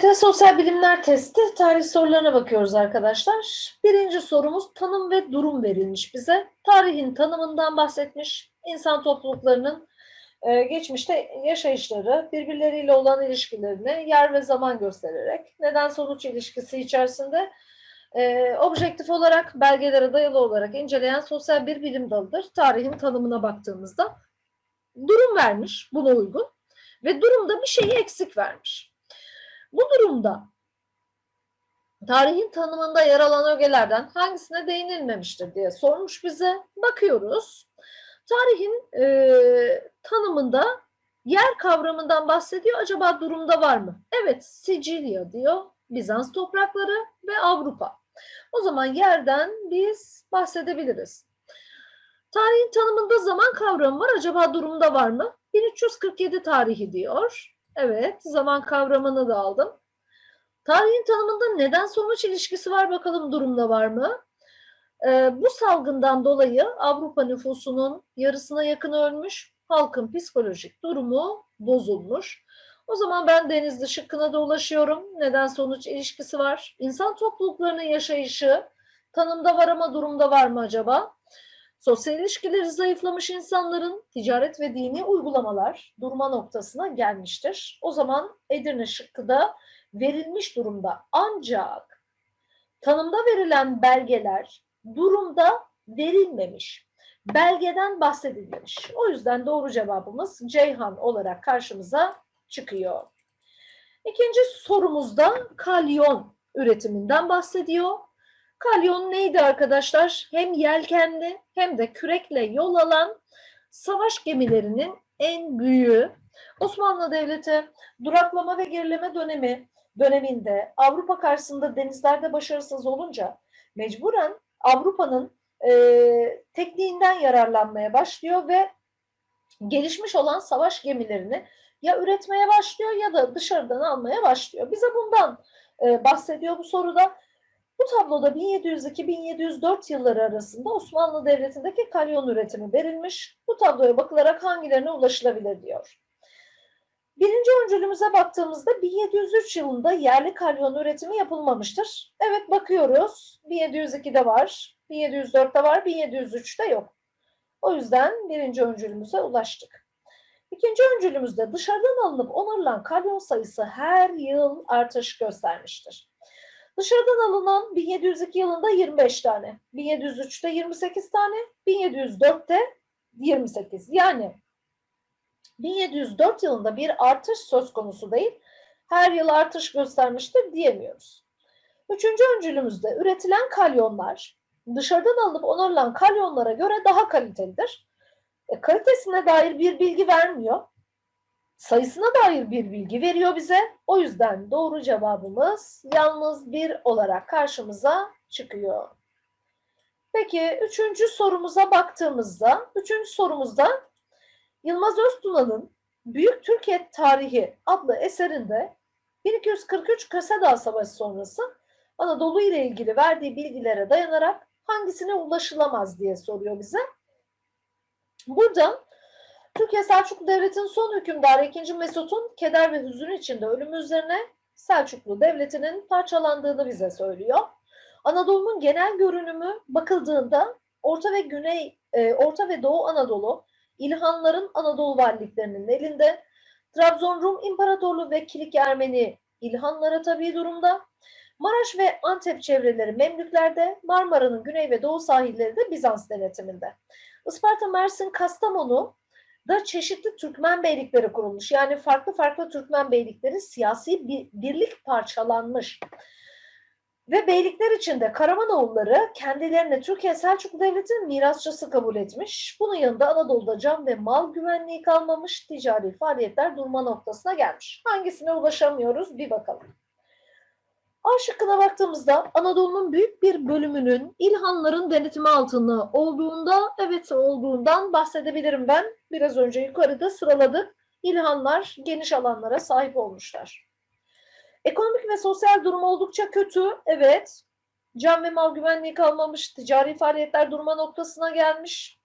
TYT Sosyal Bilimler Testi tarih sorularına bakıyoruz arkadaşlar. Birinci sorumuz tanım ve durum verilmiş bize. Tarihin tanımından bahsetmiş. İnsan topluluklarının e, geçmişte yaşayışları, birbirleriyle olan ilişkilerini yer ve zaman göstererek neden sonuç ilişkisi içerisinde e, objektif olarak belgelere dayalı olarak inceleyen sosyal bir bilim dalıdır. Tarihin tanımına baktığımızda durum vermiş buna uygun ve durumda bir şeyi eksik vermiş. Bu durumda tarihin tanımında yer alan ögelerden hangisine değinilmemiştir diye sormuş bize. Bakıyoruz. Tarihin e, tanımında yer kavramından bahsediyor. Acaba durumda var mı? Evet, Sicilya diyor. Bizans toprakları ve Avrupa. O zaman yerden biz bahsedebiliriz. Tarihin tanımında zaman kavramı var. Acaba durumda var mı? 1347 tarihi diyor. Evet, zaman kavramını da aldım. Tarihin tanımında neden sonuç ilişkisi var bakalım durumda var mı? Ee, bu salgından dolayı Avrupa nüfusunun yarısına yakın ölmüş, halkın psikolojik durumu bozulmuş. O zaman ben Denizli şıkkına da ulaşıyorum. Neden sonuç ilişkisi var? İnsan topluluklarının yaşayışı tanımda var ama durumda var mı acaba? Sosyal ilişkileri zayıflamış insanların ticaret ve dini uygulamalar durma noktasına gelmiştir. O zaman Edirne şıkkı da verilmiş durumda. Ancak tanımda verilen belgeler durumda verilmemiş. Belgeden bahsedilmemiş. O yüzden doğru cevabımız Ceyhan olarak karşımıza çıkıyor. İkinci sorumuzda kalyon üretiminden bahsediyor. Kalyon neydi arkadaşlar? Hem yelkenli hem de kürekle yol alan savaş gemilerinin en büyüğü. Osmanlı Devleti duraklama ve gerileme dönemi döneminde Avrupa karşısında denizlerde başarısız olunca mecburen Avrupa'nın e, tekniğinden yararlanmaya başlıyor ve gelişmiş olan savaş gemilerini ya üretmeye başlıyor ya da dışarıdan almaya başlıyor. Bize bundan e, bahsediyor bu soruda. Bu tabloda 1702-1704 yılları arasında Osmanlı Devleti'ndeki kalyon üretimi verilmiş. Bu tabloya bakılarak hangilerine ulaşılabilir diyor. Birinci öncülümüze baktığımızda 1703 yılında yerli kalyon üretimi yapılmamıştır. Evet bakıyoruz. 1702'de var, 1704'te var, 1703'te yok. O yüzden birinci öncülümüze ulaştık. İkinci öncülümüzde dışarıdan alınıp onarılan kalyon sayısı her yıl artış göstermiştir. Dışarıdan alınan 1702 yılında 25 tane, 1703'te 28 tane, 1704'te 28. Yani 1704 yılında bir artış söz konusu değil, her yıl artış göstermiştir diyemiyoruz. Üçüncü öncülümüzde üretilen kalyonlar dışarıdan alınıp onarılan kalyonlara göre daha kalitelidir. E, kalitesine dair bir bilgi vermiyor. Sayısına dair bir bilgi veriyor bize. O yüzden doğru cevabımız yalnız bir olarak karşımıza çıkıyor. Peki üçüncü sorumuza baktığımızda, üçüncü sorumuzda Yılmaz Öztuna'nın Büyük Türkiye Tarihi adlı eserinde 1243 Kasadağ Savaşı sonrası Anadolu ile ilgili verdiği bilgilere dayanarak hangisine ulaşılamaz diye soruyor bize. Burada Türkiye Selçuklu Devleti'nin son hükümdarı 2. Mesut'un keder ve hüzün içinde ölümü üzerine Selçuklu Devleti'nin parçalandığını bize söylüyor. Anadolu'nun genel görünümü bakıldığında Orta ve Güney, e, Orta ve Doğu Anadolu İlhanların Anadolu valiliklerinin elinde. Trabzon Rum İmparatorluğu ve Kilik Ermeni İlhanlara tabi durumda. Maraş ve Antep çevreleri Memlüklerde, Marmara'nın güney ve doğu sahilleri de Bizans denetiminde. Isparta, Mersin, Kastamonu da çeşitli Türkmen beylikleri kurulmuş. Yani farklı farklı Türkmen beylikleri siyasi bir, birlik parçalanmış. Ve beylikler içinde Karamanoğulları kendilerine Türkiye Selçuklu Devleti'nin mirasçısı kabul etmiş. Bunun yanında Anadolu'da can ve mal güvenliği kalmamış, ticari faaliyetler durma noktasına gelmiş. Hangisine ulaşamıyoruz bir bakalım. Şıkkına baktığımızda Anadolu'nun büyük bir bölümünün İlhanların denetimi altında olduğunda, evet olduğundan bahsedebilirim ben. Biraz önce yukarıda sıraladık. İlhanlar geniş alanlara sahip olmuşlar. Ekonomik ve sosyal durum oldukça kötü. Evet. Can ve mal güvenliği kalmamış. Ticari faaliyetler durma noktasına gelmiş.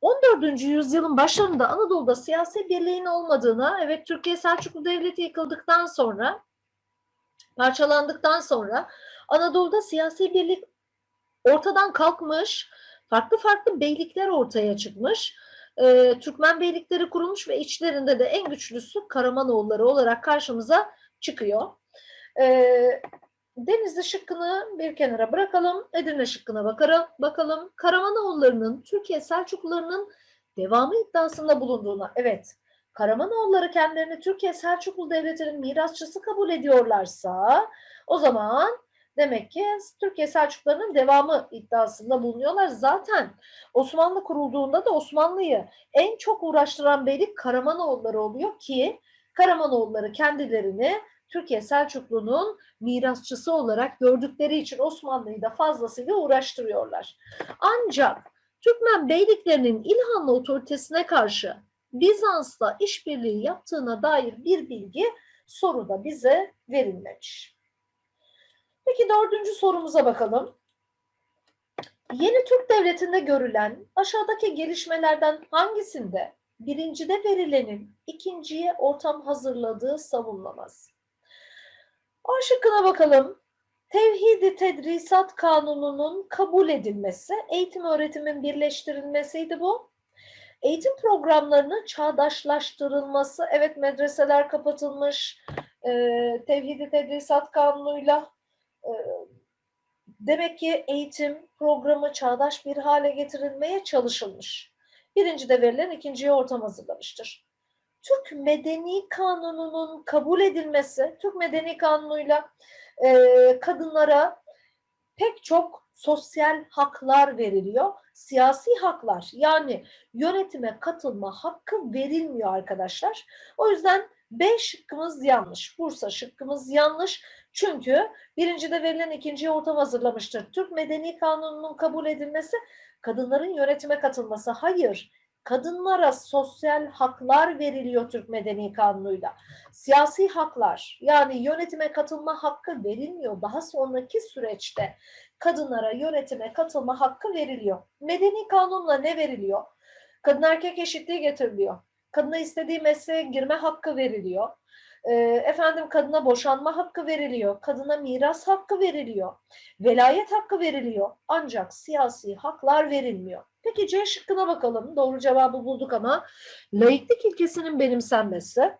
14. yüzyılın başlarında Anadolu'da siyasi birliğin olmadığına, evet Türkiye Selçuklu Devleti yıkıldıktan sonra Parçalandıktan sonra Anadolu'da siyasi birlik ortadan kalkmış, farklı farklı beylikler ortaya çıkmış. Ee, Türkmen beylikleri kurulmuş ve içlerinde de en güçlüsü Karamanoğulları olarak karşımıza çıkıyor. Ee, Denizli şıkkını bir kenara bırakalım. Edirne şıkkına bakalım. bakalım. Karamanoğullarının Türkiye Selçuklularının devamı iddiasında bulunduğuna. Evet, Karamanoğulları kendilerini Türkiye Selçuklu Devleti'nin mirasçısı kabul ediyorlarsa o zaman demek ki Türkiye Selçuklularının devamı iddiasında bulunuyorlar. Zaten Osmanlı kurulduğunda da Osmanlı'yı en çok uğraştıran beylik Karamanoğulları oluyor ki Karamanoğulları kendilerini Türkiye Selçuklu'nun mirasçısı olarak gördükleri için Osmanlı'yı da fazlasıyla uğraştırıyorlar. Ancak Türkmen beyliklerinin İlhanlı otoritesine karşı Bizans'la işbirliği yaptığına dair bir bilgi soruda bize verilmemiş. Peki dördüncü sorumuza bakalım. Yeni Türk Devleti'nde görülen aşağıdaki gelişmelerden hangisinde birincide verilenin ikinciye ortam hazırladığı savunlamaz? A şıkkına bakalım. Tevhidi Tedrisat Kanunu'nun kabul edilmesi, eğitim öğretimin birleştirilmesiydi bu. Eğitim programlarının çağdaşlaştırılması, evet medreseler kapatılmış, e, Tevhidi Tedrisat Kanunu'yla e, demek ki eğitim programı çağdaş bir hale getirilmeye çalışılmış. Birinci de verilen ikinciye ortam hazırlamıştır. Türk Medeni Kanunu'nun kabul edilmesi, Türk Medeni Kanunu'yla e, kadınlara pek çok sosyal haklar veriliyor. Siyasi haklar yani yönetime katılma hakkı verilmiyor arkadaşlar. O yüzden B şıkkımız yanlış. Bursa şıkkımız yanlış. Çünkü birincide verilen ikinciye ortam hazırlamıştır. Türk Medeni Kanunu'nun kabul edilmesi kadınların yönetime katılması. Hayır kadınlara sosyal haklar veriliyor Türk Medeni Kanunu'yla. Siyasi haklar yani yönetime katılma hakkı verilmiyor. Daha sonraki süreçte kadınlara yönetime katılma hakkı veriliyor. Medeni kanunla ne veriliyor? Kadın erkek eşitliği getiriliyor. Kadına istediği mesleğe girme hakkı veriliyor. E, efendim kadına boşanma hakkı veriliyor. Kadına miras hakkı veriliyor. Velayet hakkı veriliyor. Ancak siyasi haklar verilmiyor. Peki C şıkkına bakalım. Doğru cevabı bulduk ama laiklik ilkesinin benimsenmesi,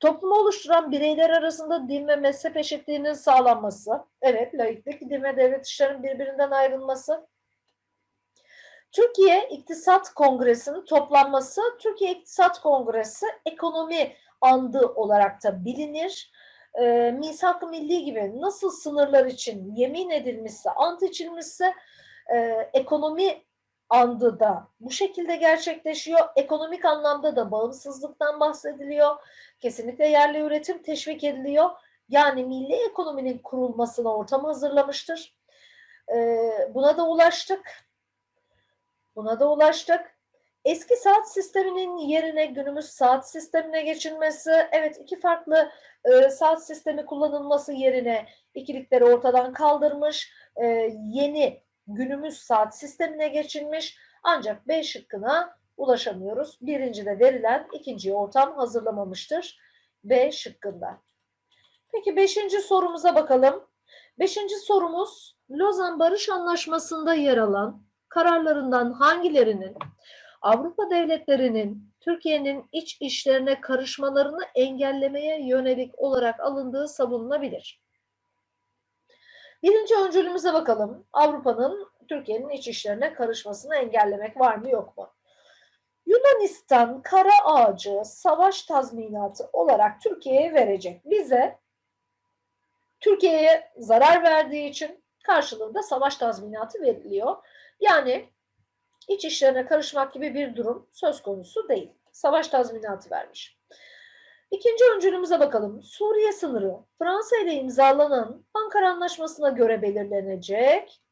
toplumu oluşturan bireyler arasında din ve mezhep eşitliğinin sağlanması, evet laiklik, din ve devlet işlerinin birbirinden ayrılması, Türkiye İktisat Kongresi'nin toplanması, Türkiye İktisat Kongresi ekonomi andı olarak da bilinir. E, Misak-ı Milli gibi nasıl sınırlar için yemin edilmişse, ant içilmişse e, ekonomi andı da bu şekilde gerçekleşiyor. Ekonomik anlamda da bağımsızlıktan bahsediliyor. Kesinlikle yerli üretim teşvik ediliyor. Yani milli ekonominin kurulmasına ortam hazırlamıştır. Ee, buna da ulaştık. Buna da ulaştık. Eski saat sisteminin yerine günümüz saat sistemine geçilmesi, evet iki farklı e, saat sistemi kullanılması yerine ikilikleri ortadan kaldırmış, e, yeni günümüz saat sistemine geçilmiş ancak B şıkkına ulaşamıyoruz. Birincide verilen ikinciye ortam hazırlamamıştır B şıkkında. Peki beşinci sorumuza bakalım. Beşinci sorumuz Lozan Barış Anlaşması'nda yer alan kararlarından hangilerinin Avrupa devletlerinin Türkiye'nin iç işlerine karışmalarını engellemeye yönelik olarak alındığı savunulabilir. Birinci öncülümüze bakalım. Avrupa'nın Türkiye'nin iç işlerine karışmasını engellemek var mı yok mu? Yunanistan kara ağacı savaş tazminatı olarak Türkiye'ye verecek. Bize Türkiye'ye zarar verdiği için karşılığında savaş tazminatı veriliyor. Yani iç işlerine karışmak gibi bir durum söz konusu değil. Savaş tazminatı vermiş. İkinci öncülümüze bakalım. Suriye sınırı Fransa ile imzalanan Ankara Anlaşması'na göre belirlenecek.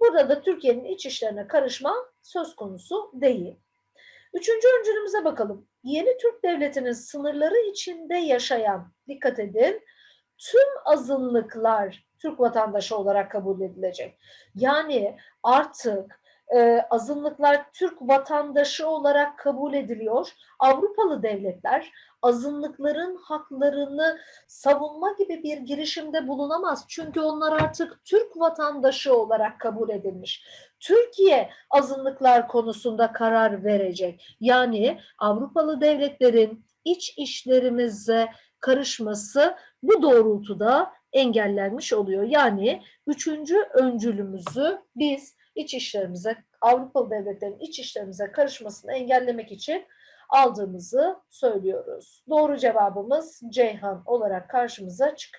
Burada da Türkiye'nin iç işlerine karışma söz konusu değil. Üçüncü öncülümüze bakalım. Yeni Türk Devleti'nin sınırları içinde yaşayan, dikkat edin, tüm azınlıklar Türk vatandaşı olarak kabul edilecek. Yani artık e, azınlıklar Türk vatandaşı olarak kabul ediliyor. Avrupalı devletler azınlıkların haklarını savunma gibi bir girişimde bulunamaz. Çünkü onlar artık Türk vatandaşı olarak kabul edilmiş. Türkiye azınlıklar konusunda karar verecek. Yani Avrupalı devletlerin iç işlerimize karışması bu doğrultuda engellenmiş oluyor. Yani üçüncü öncülümüzü biz iç işlerimize, Avrupalı devletlerin iç işlerimize karışmasını engellemek için aldığımızı söylüyoruz. Doğru cevabımız Ceyhan olarak karşımıza çıkıyor.